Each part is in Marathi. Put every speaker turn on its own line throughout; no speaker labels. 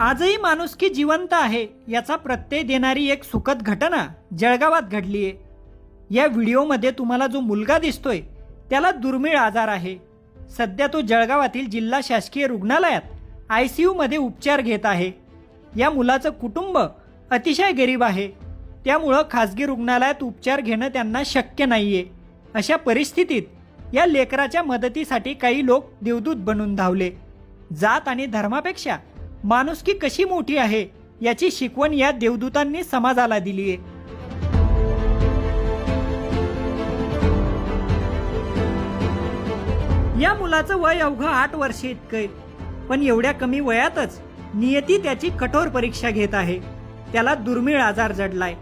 आजही माणुसकी जिवंत आहे याचा प्रत्यय देणारी एक सुखद घटना जळगावात घडली आहे या व्हिडिओमध्ये तुम्हाला जो मुलगा दिसतोय त्याला दुर्मिळ आजार आहे. सध्या तो जळगावातील जिल्हा शासकीय रुग्णालयात आय सी यूमध्ये उपचार घेत आहे. या मुलाचं कुटुंब अतिशय गरीब आहे. त्यामुळं खाजगी रुग्णालयात उपचार घेणं त्यांना शक्य नाही आहे अशा परिस्थितीत या लेकराच्या मदतीसाठी काही लोक देवदूत बनून धावले. जात आणि धर्मापेक्षा माणुसकी कशी मोठी आहे याची शिकवण या देवदूतांनी समाजाला दिली आहे. या मुलाचं वय अवघं आठ वर्षे इतकं पण एवढ्या कमी वयातच नियती त्याची कठोर परीक्षा घेत आहे. त्याला दुर्मिळ आजार जडलाय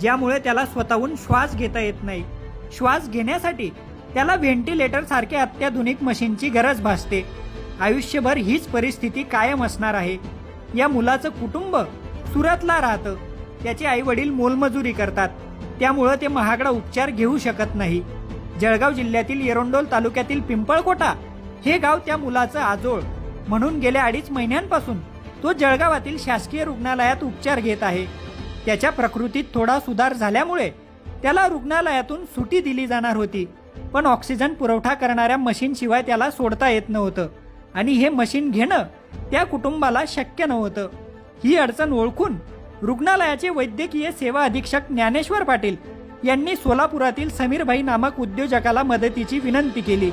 ज्यामुळे त्याला स्वतःहून श्वास घेता येत नाही. श्वास घेण्यासाठी त्याला व्हेंटिलेटर सारख्या अत्याधुनिक मशीनची गरज भासते. आयुष्यभर हीच परिस्थिती कायम असणार आहे. या मुलाचं कुटुंब सुरतला राहतं. त्याचे आई वडील मोलमजुरी करतात. त्यामुळं ते महागडा उपचार घेऊ शकत नाही. जळगाव जिल्ह्यातील एरोंडोल तालुक्यातील पिंपळकोटा हे गाव त्या मुलाचं आजोळ म्हणून गेल्या अडीच महिन्यांपासून तो जळगावातील शासकीय रुग्णालयात उपचार घेत आहे. त्याच्या प्रकृतीत थोडा सुधार झाल्यामुळे त्याला रुग्णालयातून सुटी दिली जाणार होती. पण ऑक्सिजन पुरवठा करणाऱ्या मशीनशिवाय त्याला सोडता येत नव्हतं. आणि हे मशीन घेणं त्या कुटुंबाला शक्य नव्हतं. ही अडचण ओळखून रुग्णालयाचे वैद्यकीय सेवा अधीक्षक ज्ञानेश्वर पाटील यांनी सोलापुरातील समीरभाई नामक उद्योजकाला मदतीची विनंती केली.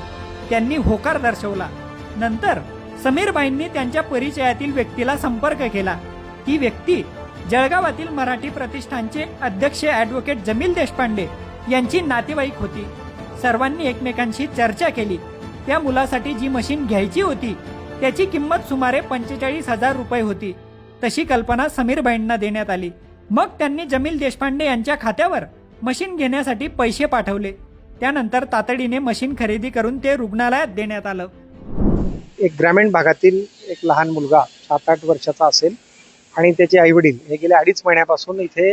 त्यांनी होकार दर्शवला. नंतर समीरबाईंनी त्यांच्या परिचयातील व्यक्तीला संपर्क केला. ती व्यक्ती जळगावातील मराठी प्रतिष्ठानचे अध्यक्ष ॲडव्होकेट जमील देशपांडे यांची नातेवाईक होती. सर्वांनी एकमेकांशी चर्चा केली. त्या मुलासाठी जी मशीन घ्यायची होती त्याची किंमत सुमारे पंचेचाळीस हजार रुपये होती. तशी कल्पना समीरबाईंना देण्यात आली. मग त्यांनी जमील देशपांडे यांच्या खात्यावर मशीन घेण्यासाठी पैसे पाठवले. त्यानंतर तातडीने मशीन खरेदी करून ते रुग्णालयात देण्यात आलं.
एक ग्रामीण भागातील एक लहान मुलगा सात आठ वर्षाचा असेल आणि त्याचे आईवडील हे गेल्या अडीच महिन्यापासून इथे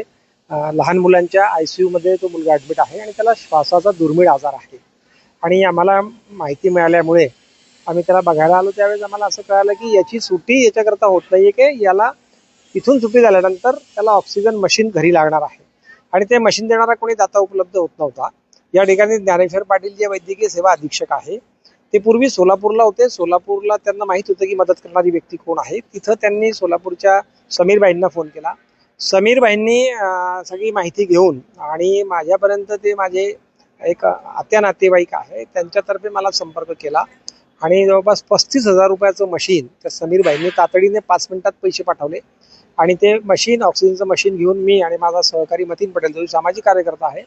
लहान मुलांच्या आय सी यूमध्ये तो मुलगा ॲडमिट आहे आणि त्याला श्वासाचा दुर्मिळ आजार आहे. आणि आम्हाला माहिती मिळाल्यामुळे आम्ही त्याला बघायला आलो. त्यावेळेस आम्हाला असं कळालं की याची सुटी याच्याकरता होत नाही आहे की याला इथून सुटी झाल्यानंतर त्याला ऑक्सिजन मशीन घरी लागणार आहे. आणि ते मशीन देणारा कोणी दाता उपलब्ध होत नव्हता. या ठिकाणी ज्ञानेश्वर पाटील जे वैद्यकीय सेवा अधीक्षक आहे ते पूर्वी सोलापूरला होते. सोलापूरला त्यांना माहीत होतं की मदत करणारी व्यक्ती कोण आहे. तिथं त्यांनी सोलापूरच्या समीरबाईंना फोन केला. समीरबाईंनी सगळी माहिती घेऊन आणि माझ्यापर्यंत ते माझे एक आत्या नातेवाईक आहे त्यांच्यातर्फे मला संपर्क केला. आणि जवळपास पस्तीस हजार रुपयाचं मशीन त्या समीरबाईंनी तातडीने पाच मिनिटात पैसे पाठवले. आणि ते मशीन ऑक्सिजनचं मशीन घेऊन मी आणि माझा सहकारी मतीन पटेल जो सामाजिक कार्यकर्ता आहे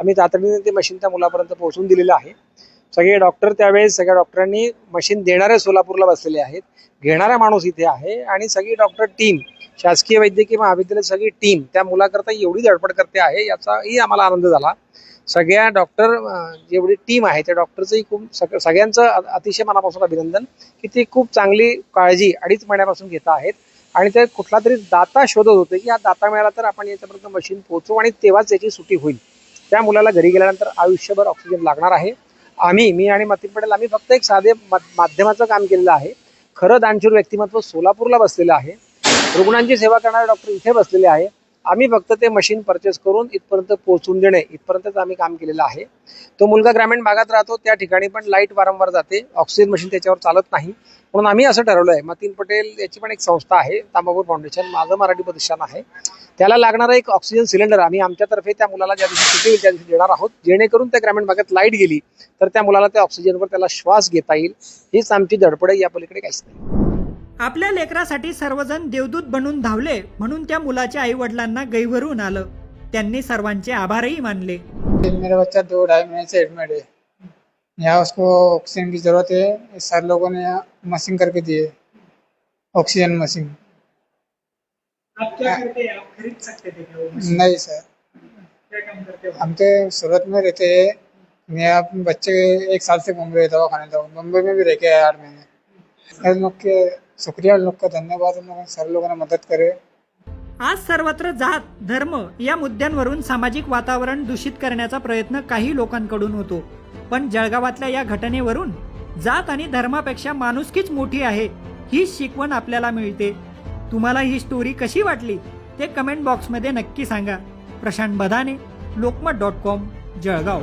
आम्ही तातडीने ते मशीन त्या मुलापर्यंत पोहोचून दिलेलं आहे. सगळे डॉक्टर त्यावेळेस सगळ्या डॉक्टरांनी मशीन देणारे सोलापूरला बसलेले आहेत. घेणारा माणूस इथे आहे आणि सगळी डॉक्टर टीम शासकीय वैद्यकीय महाविद्यालय सगळी टीम त्या मुलाकरता एवढी धडपड करते आहे याचाही आम्हाला आनंद झाला. सगळ्या डॉक्टर जेवढी टीम आहे त्या डॉक्टरचंही खूप सग- सगळ्यांचं अतिशय मनापासून अभिनंदन की ते खूप चांगली काळजी अडीच महिन्यापासून घेत आहेत. आणि ते कुठला तरी दाता शोधत होते की हा दाता मिळाला तर आपण याच्यापर्यंत मशीन पोहोचू आणि तेव्हाच याची सुटी होईल. त्या मुलाला घरी गेल्यानंतर आयुष्यभर ऑक्सिजन लागणार आहे. आम्ही मी आणि मतीन पटेल आम्ही फक्त एक साधे माध्यमाचं काम केलेलं आहे. खरं दानशूर व्यक्तिमत्व सोलापूरला बसलेलं आहे. रुग्णांची सेवा करणारे डॉक्टर इथे बसलेले आहे आम्ही फक्त ते मशीन परचेस करून इथपर्यंत पोहोचून देणे इथपर्यंतच आम्ही काम केलेलं आहे. तो मुलगा ग्रामीण भागात राहतो त्या ठिकाणी पण लाइट वारंवार जाते. ऑक्सिजन मशीन त्याच्यावर चालत नाही. म्हणून आम्ही असं ठरवलं आहे मतीन पटेल याची पण एक संस्था आहे तांबापूर फाउंडेशन माझं मराठी प्रतिष्ठान आहे. त्याला लागणारा एक ऑक्सिजन सिलेंडर आम्ही आमच्यातर्फे त्या मुलाला ज्या दिवशी सुट्टी होईल त्या दिवशी देणार आहोत. जेणेकरून त्या ग्रामीण भागात लाइट गेली तर त्या मुलाला त्या ऑक्सिजनवर त्याला श्वास घेता येईल. हीच आमची धडपड या पलीकडे काहीच नाही.
आपल्या लेकरासाठी सर्वजण देवदूत बनून धावले म्हणून त्या मुलाच्या आई वडिलांना गैवरून आलं. त्यांनी सर्वांचे आभारही मानले.
मेरा बच्चा दो ढाई महीने से एडमिट है यहाँ उसको ऑक्सीजन की जरूरत है सर लोगों ने यहाँ मशीन करके दी है ऑक्सीजन मशीन
आप क्या करते हैं आप खरीद सकते थे क्या वो मशीन?
नहीं सर
क्या काम करते हो?
हम तो सूरत में रहते हैं मैं अपने बच्चे एक साल से घूम रहे दवा खाने दवा मुंबई में भी रह के आया आठ महीने. के शुक्रिया. लोग का धन्यवाद. उन लोगों सर लोगों ने मदद करे
आज सर्वत्र जात धर्म या मुद्द्यांवरून सामाजिक वातावरण दूषित करण्याचा प्रयत्न काही लोकांकडून होतो. पण जळगावातल्या या घटनेवरून जात आणि धर्मापेक्षा माणुसकीच मोठी आहे ही शिकवण आपल्याला मिळते. तुम्हाला ही स्टोरी कशी वाटली ते कमेंट बॉक्समध्ये नक्की सांगा. Prashant Badane Lokmat dot com Jalgaon.